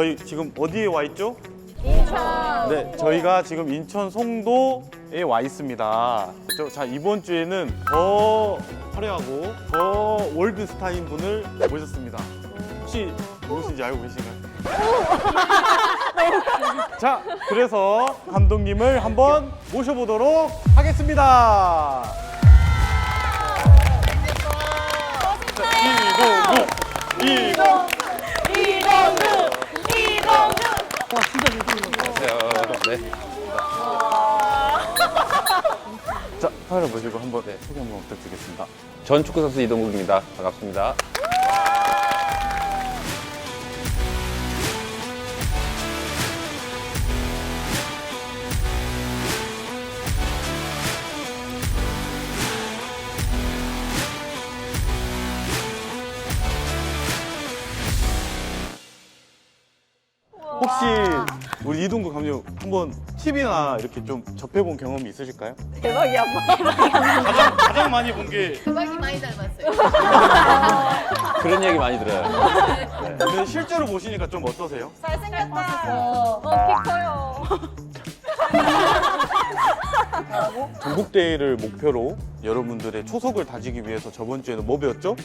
저희 지금 어디에 와 있죠? 인천. 네, 저희가 지금 인천 송도에 와 있습니다. 그렇죠? 자, 이번 주에는 더 화려하고 더 월드 스타인 분을 모셨습니다. 혹시 누구신지 알고 계신가요? 자, 그래서 감독님을 한번 모셔보도록 하겠습니다. 자, 이동국, 이동. 네. 자, 카메라 보시고 한번 네, 소개 한번 부탁드리겠습니다. 전 축구 선수 이동국입니다. 반갑습니다. 혹시 이동국 감독 한번 TV나 이렇게 좀 접해본 경험이 있으실까요? 대박이야. 가장, 가장 많이 본 게 대박이 많이 닮았어요. 그런 얘기 많이 들어요. 근데 실제로 보시니까 좀 어떠세요? 잘생겼다. 어, 키 커요. 전국대회를 목표로 여러분들의 초석을 다지기 위해서 저번 주에는 뭐 배웠죠?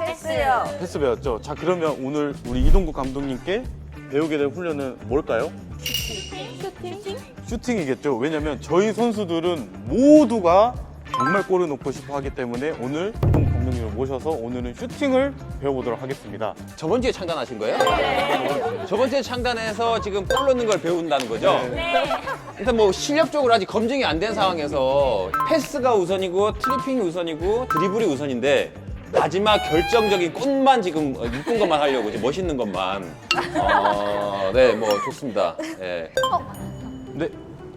패스요. 패스 배웠죠? 자 그러면 오늘 우리 이동국 감독님께 배우게 될 훈련은 뭘까요? 슈팅? 슈팅이겠죠. 왜냐면 저희 선수들은 모두가 정말 골을 넣고 싶어 하기 때문에 오늘 이동국 감독님을 모셔서 오늘은 슈팅을 배워보도록 하겠습니다. 저번 주에 창단하신 거예요? 저번 주에 창단해서 지금 골 넣는 걸 배운다는 거죠? 일단 뭐 실력적으로 아직 검증이 안 된 상황에서 패스가 우선이고 트리핑이 우선이고 드리블이 우선인데 마지막 결정적인 꽃만 지금 어, 이쁜 것만 하려고 이제 멋있는 것만. 어, 네, 뭐 좋습니다. 예. 네,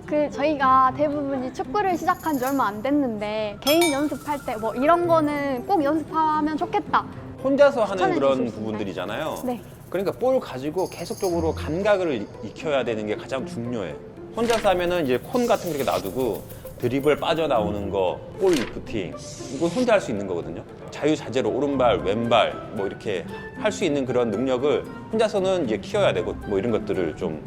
그 저희가 대부분이 축구를 시작한 지 얼마 안 됐는데 개인 연습할 때 뭐 이런 거는 꼭 연습하면 좋겠다. 혼자서 하는 추천해 그런 주실 수 부분들이잖아요. 네. 그러니까 볼 가지고 계속적으로 감각을 익혀야 되는 게 가장 중요해. 혼자서 하면은 이제 콘 같은 거 이렇게 놔두고 드리블 빠져나오는 거, 볼 리프팅 이건 혼자 할 수 있는 거거든요. 자유자재로 오른발, 왼발 뭐 이렇게 할 수 있는 그런 능력을 혼자서는 이제 키워야 되고 뭐 이런 것들을 좀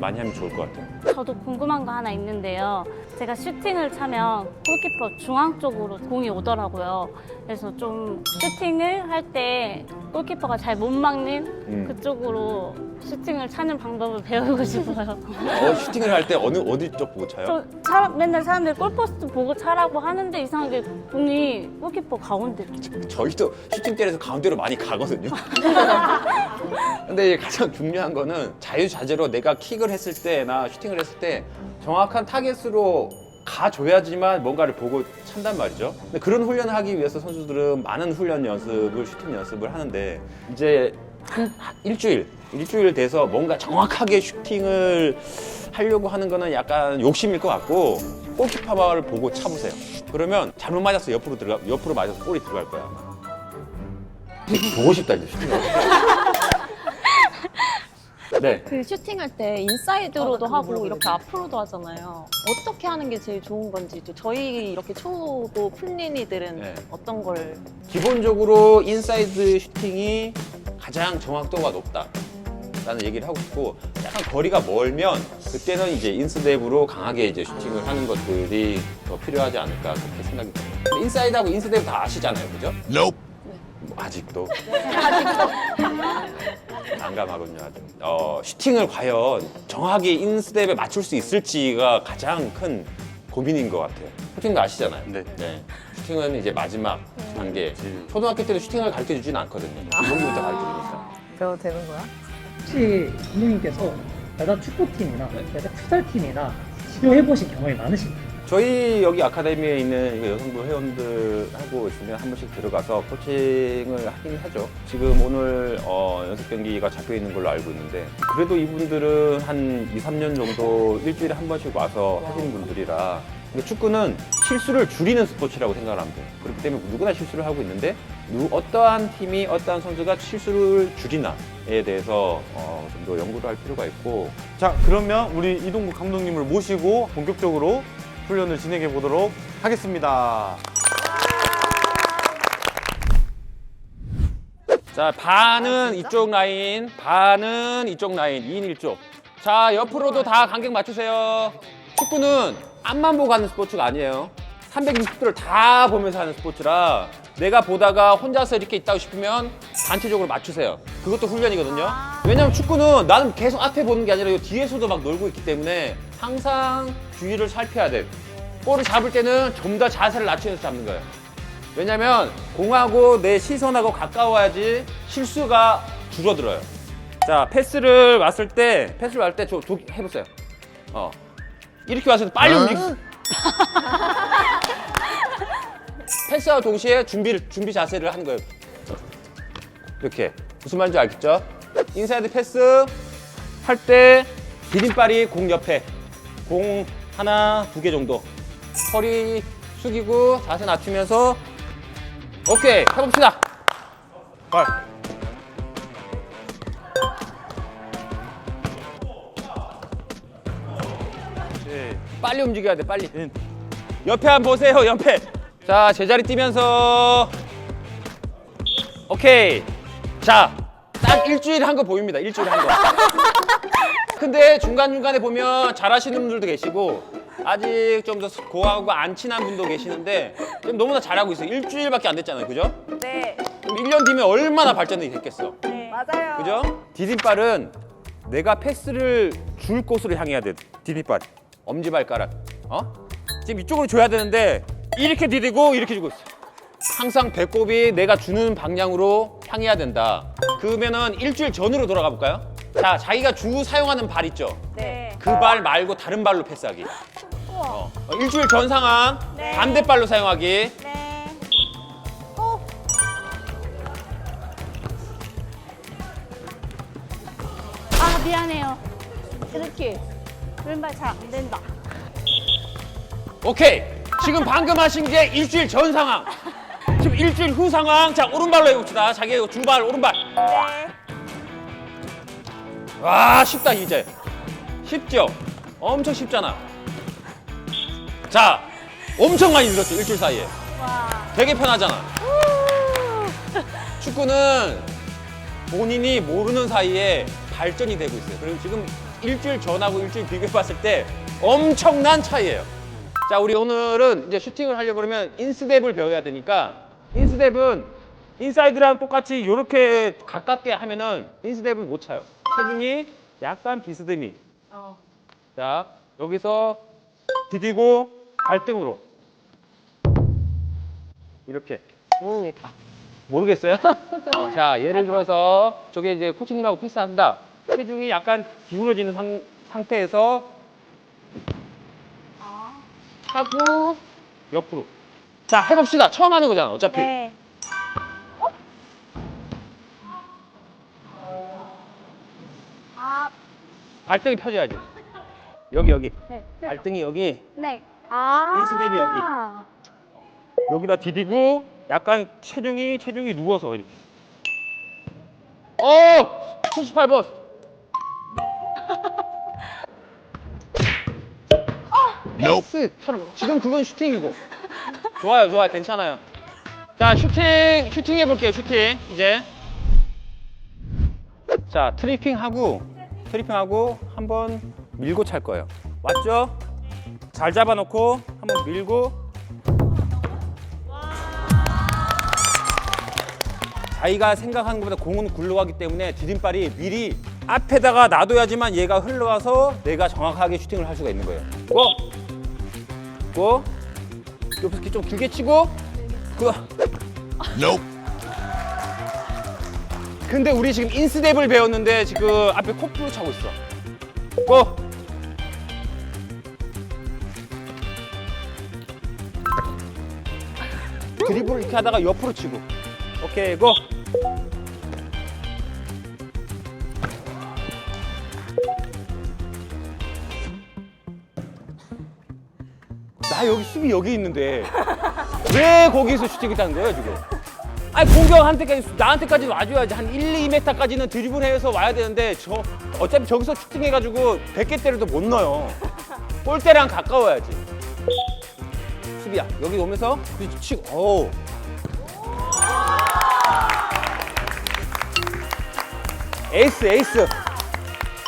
많이 하면 좋을 것 같아요. 저도 궁금한 거 하나 있는데요. 제가 슈팅을 차면 골키퍼 중앙 쪽으로 공이 오더라고요. 그래서 좀 슈팅을 할 때 골키퍼가 잘 못 막는 음. 그쪽으로 슈팅을 차는 방법을 배우고 싶어요. 어, 슈팅을 할 때 어느 어디 쪽 보고 차요? 저 차- 맨날 사람들이 골포스트 보고 차라고 하는데 이상하게 공이 골키퍼 가운데. 저희도 슈팅 때려서 가운데로 많이 가거든요. 근데 가장 중요한 거는 자유자재로 내가 킥을 했을 때나 슈팅을 했을 때 정확한 타겟으로 가줘야지만 뭔가를 보고 찬단 말이죠. 근데 그런 훈련을 하기 위해서 선수들은 많은 훈련 연습을, 슈팅 연습을 하는데 이제 한 일주일, 일주일 돼서 뭔가 정확하게 슈팅을 하려고 하는 거는 약간 욕심일 것 같고 골키퍼를 보고 차보세요. 그러면 잘못 맞아서 옆으로 들어가, 옆으로 맞아서 골이 들어갈 거야. 보고 싶다 이제 슈팅을. 네. 그 슈팅할 때 인사이드로도 하고 이렇게 앞으로도 하잖아요. 어떻게 하는 게 제일 좋은 건지 또 저희 이렇게 초보 풀린이들은 네. 어떤 걸 기본적으로 인사이드 슈팅이 가장 정확도가 높다. 라는 얘기를 하고 싶고 약간 거리가 멀면 그때는 이제 인스텝으로 강하게 이제 슈팅을 하는 것들이 더 필요하지 않을까 그렇게 생각이 듭니다. 인사이드하고 인스텝 다 아시잖아요, 그죠? 뭐 아직도. 난감하군요. 아주. 어, 슈팅을 과연 정확히 인스텝에 맞출 수 있을지가 가장 큰 고민인 것 같아요. 슈팅도 아시잖아요. 네. 슈팅은 이제 마지막 단계. 초등학교 때도 슈팅을 가르쳐 주지는 않거든요. 기본기부터 가르쳐 주니까. 배워도 되는 거야? 혹시 감독님께서 여자 축구팀이나 여자 풋살팀이나 지도해보신 경험이 많으신가요? 저희 여기 아카데미에 있는 그 여성부 회원들하고 있으면 한 번씩 들어가서 코칭을 하긴 하죠. 지금 오늘 어, 연습 경기가 잡혀 있는 걸로 알고 있는데 그래도 이분들은 한 2, 3년 정도 일주일에 한 번씩 와서 하시는 분들이라 근데 축구는 실수를 줄이는 스포츠라고 생각을 하면 돼요. 그렇기 때문에 누구나 실수를 하고 있는데 누, 어떠한 팀이 어떠한 선수가 실수를 줄이나에 대해서 어, 좀 더 연구를 할 필요가 있고 자 그러면 우리 이동국 감독님을 모시고 본격적으로 훈련을 진행해 보도록 하겠습니다. 자, 반은 이쪽 라인, 반은 이쪽 라인, 2인 1조. 자, 옆으로도 다 간격 맞추세요. 축구는 앞만 보고 하는 스포츠가 아니에요. 360도를 다 보면서 하는 스포츠라 내가 보다가 혼자서 이렇게 있다고 싶으면 단체적으로 맞추세요. 그것도 훈련이거든요. 왜냐면 축구는 나는 계속 앞에 보는 게 아니라 이 뒤에서도 막 놀고 있기 때문에 항상 주위를 살펴야 돼. 볼을 잡을 때는 좀 더 자세를 낮추면서 잡는 거예요. 왜냐면 공하고 내 시선하고 가까워야지 실수가 줄어들어요. 자, 패스를 왔을 때, 패스를 왔을 때 저, 저 해보세요. 어. 이렇게 왔을 때 빨리 움직 패스와 동시에 준비를, 준비 자세를 하는 거예요. 이렇게. 무슨 말인지 알겠죠? 인사이드 패스 할 때 디딤발이 공 옆에. 공 하나, 두 개 정도. 허리 숙이고 자세 낮추면서 오케이 해봅시다. 발. 예. 빨리 움직여야 돼 빨리. 인. 옆에 한번 보세요 옆에. 자 제자리 뛰면서 오케이. 자 딱 일주일 한거 보입니다. 일주일 한 거. 근데 중간 중간에 보면 잘하시는 분들도 계시고 아직 좀 더 고하고 안 친한 분도 계시는데 지금 너무나 잘하고 있어요. 일주일밖에 안 됐잖아요, 그죠? 네. 그럼 1년 뒤면 얼마나 발전이 됐겠어. 맞아요. 그죠? 디딤발은 내가 패스를 줄 곳으로 향해야 돼. 디딤발. 엄지발가락. 어? 지금 이쪽으로 줘야 되는데 이렇게 디디고 이렇게 주고 있어. 항상 배꼽이 내가 주는 방향으로 향해야 된다. 그러면은 일주일 전으로 돌아가 볼까요? 자, 자기가 주 사용하는 발 있죠? 네. 그 발 말고 다른 발로 패스하기. 어. 어, 일주일 전 상황 반대 발로 사용하기. 네. 아 미안해요. 이렇게 왼발 잘 안 된다. 오케이. 지금 방금 하신 게 일주일 전 상황. 지금 일주일 후 상황. 자, 오른발로 해봅시다. 자기 주발, 오른발. 네. 와, 쉽다, 이제. 쉽죠? 엄청 쉽잖아. 자, 엄청 많이 늘었죠, 일주일 사이에. 되게 편하잖아. 축구는 본인이 모르는 사이에 발전이 되고 있어요. 그리고 지금 일주일 전하고 일주일 비교해 봤을 때 엄청난 차이예요. 자, 우리 오늘은 이제 슈팅을 하려고 그러면 인스텝을 배워야 되니까 인스텝은 인사이드랑 똑같이 이렇게 가깝게 하면은 인스텝을 못 차요. 체중이 약간 비스듬히. 자, 여기서 디디고 발등으로. 이렇게. 모르겠어요? 어, 자, 예를 들어서 저게 이제 코치님하고 패스한다. 체중이 약간 기울어지는 상, 상태에서 하고 옆으로. 자, 해봅시다. 처음 하는 거잖아, 어차피. 네. 발등이 펴져야지. 여기, 여기. 네. 발등이 여기. 네. 아. 인스텝이 여기. 여기다 디디고 약간 체중이 체중이 누워서 이렇게. 어! 78번. 패스처럼 지금 그건 슈팅이고. 좋아요, 좋아요, 괜찮아요. 자, 슈팅, 슈팅 해 볼게요, 슈팅 이제. 자, 트리핑 하고 트리핑 하고 한번 밀고 찰 거예요. 맞죠? 잘 잡아놓고 한번 밀고 자기가 생각하는 것보다 공은 굴러가기 때문에 디딤발이 미리 앞에다가 놔둬야지만 얘가 흘러가서 내가 정확하게 슈팅을 할 수가 있는 거예요. 고! 고! 옆에서 좀 길게 치고 그거 근데 우리 지금 인스텝을 배웠는데 지금 앞에 코프로 차고 있어. 고! 드리블을 이렇게 하다가 옆으로 치고. 오케이, 고! 나 여기 수비 여기 있는데 왜 거기서 슈팅을 따는 거야 지금? 아니 공격한테까지 나한테까지 와줘야지 한 1, 2m까지는 드리블해서 와야 되는데 저 어차피 저기서 슈팅해가지고 100개 때려도 못 넣어요. 골대랑 가까워야지. 수비야 여기 오면서 치고 오. 에이스 에이스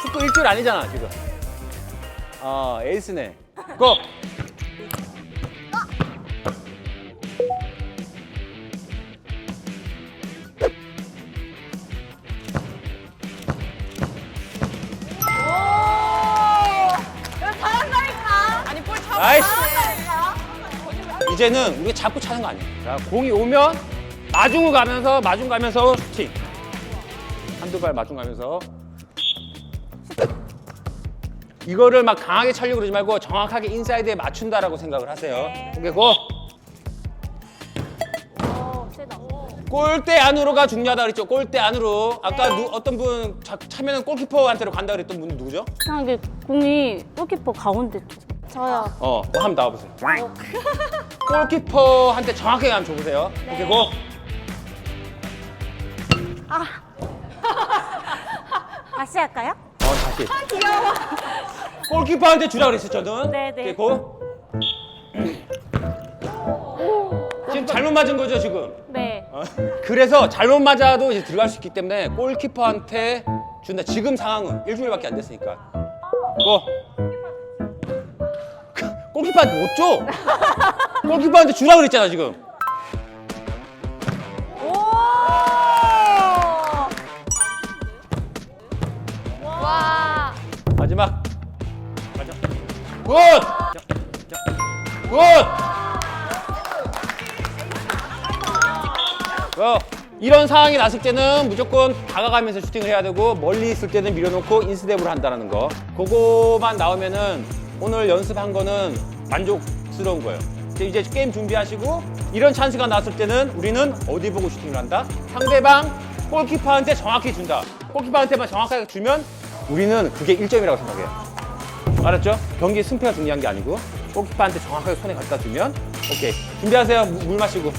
축구 일주일 아니잖아 지금 어 에이스네 고 나이스 이제는 우리가 잡고 차는 거 아니야. 자 공이 오면 마중을 가면서 마중 가면서 슈팅. 한두 발 마중 가면서. 이거를 막 강하게 차려고 그러지 말고 정확하게 인사이드에 맞춘다라고 생각을 하세요. 오케이 고. 어, 세다. 골대 안으로가 중요하다 그랬죠. 골대 안으로. 아까 누- 어떤 분 차, 차면은 골키퍼한테로 간다 그랬던 분 누구죠? 이상하게 공이 골키퍼 가운데 쪽. 저요. 어, 뭐 한번 나와보세요. 골키퍼한테 정확하게 한번 줘보세요. 오케이, 고. 다시 할까요? 어, 다시. 귀여워. 골키퍼한테 주라 그랬어, 저는. 네, 네. 오케이, 고. 지금 잘못 맞은 거죠, 지금? 네. 어? 그래서 잘못 맞아도 이제 들어갈 수 있기 때문에 골키퍼한테 준다. 지금 상황은 일주일밖에 안 됐으니까. 고. 골키퍼한테 못 줘. 골키퍼한테 주라 그랬잖아, 지금. 와. 마지막. 마지막. 굿! 굿! 어, 이런 상황이 났을 때는 무조건 다가가면서 슈팅을 해야 되고 멀리 있을 때는 밀어놓고 인스텝으로 한다는 거. 그거만 나오면은 오늘 연습한 거는 만족스러운 거예요. 이제 게임 준비하시고 이런 찬스가 나왔을 때는 우리는 어디 보고 슈팅을 한다? 상대방 골키퍼한테 정확히 준다. 골키퍼한테만 정확하게 주면 우리는 그게 1점이라고 생각해요. 알았죠? 경기 승패가 중요한 게 아니고 골키퍼한테 정확하게 손에 갖다 주면 오케이 준비하세요 물- 물 마시고